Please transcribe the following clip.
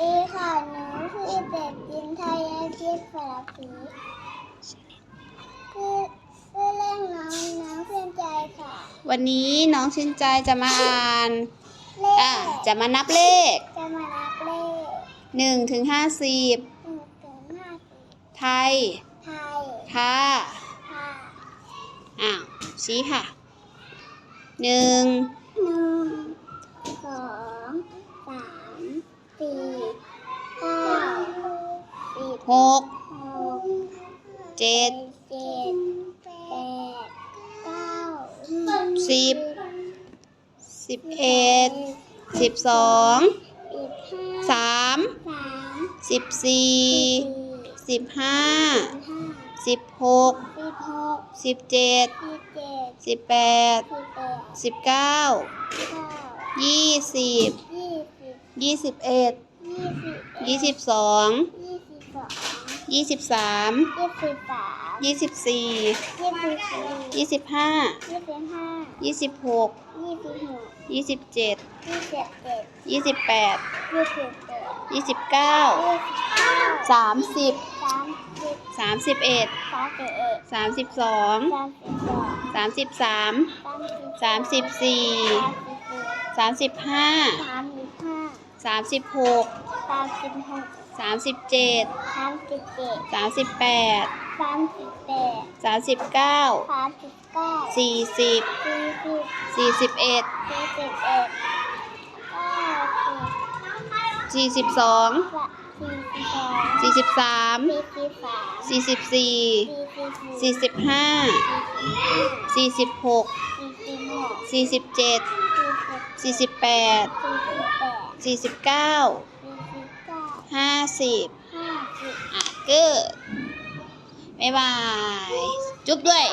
ดีค่ะหนูคือเด็กหญิงไทยอาชีพฝรั่งผีคือชื่อเล่นน้องน้องเพื่อนใจค่ะวันนี้น้องชื่นใจจะมาอ่านเลขอะจะมานับเลขจะมานับเลขหนึ่งถึงห้าสิบหนึ่งถึงห้าสิบไทยไทยค่ะค่ะอ้าวชี้ค่ะหนึ่งหนึ่งสองสาม สี่เก้าสิบหกหกเจ็ดเจ็ดแปดเก้าสิบสิบเอ็ดสิบสองสิบห้าสามสามสิบสี่สิบห้าห้าสิบหกสิบหกสิบเจ็ดสิบเจ็ดสิบแปดสิบแปดสิบเก้ายี่สิบ ยี่สิบเอ็ดยี่สิบยี่สิบสองยี่สิบสองยี่สิบสามยี่สิบสามยี่สิบสี่ยี่สิบสี่ยี่สิบห้ายี่สิบห้ายี่สิบหกยี่สิบหกยี่สิบเจ็ดยี่สิบเจ็ดยี่สิบแปดยี่สิบแปดยี่สิบเก้าสามสิบสามสิบสามสิบเอ็ดสามสิบเอ็ดสามสิบสองสามสิบสามสามสิบสามสิบสี่สามสิบสี่สามสิบห้าสามสิบห้า สามสิบหกสามสิบหกสามสิบเจ็ดสามสิบเจ็ดสามสิบแปดสามสิบแปดสามสิบเก้าสามสิบเก้าสี่สิบสี่สิบสี่สิบเอ็ดสี่สิบเอ็ดเก้าสิบสี่สิบสองสี่สิบสองสี่สิบสามสี่สิบสามสี่สิบสี่สี่สิบสี่สี่สิบห้าสี่สิบห้าสี่สิบหกสี่สิบหกสี่สิบเจ็ดสี่สิบสี่สิบแปด สี่สิบแปดสี่สิบเก้าสี่สิบเก้าห้าสิบห้าสิบอะเกิดบ๊ายบาย จุ๊บด้วย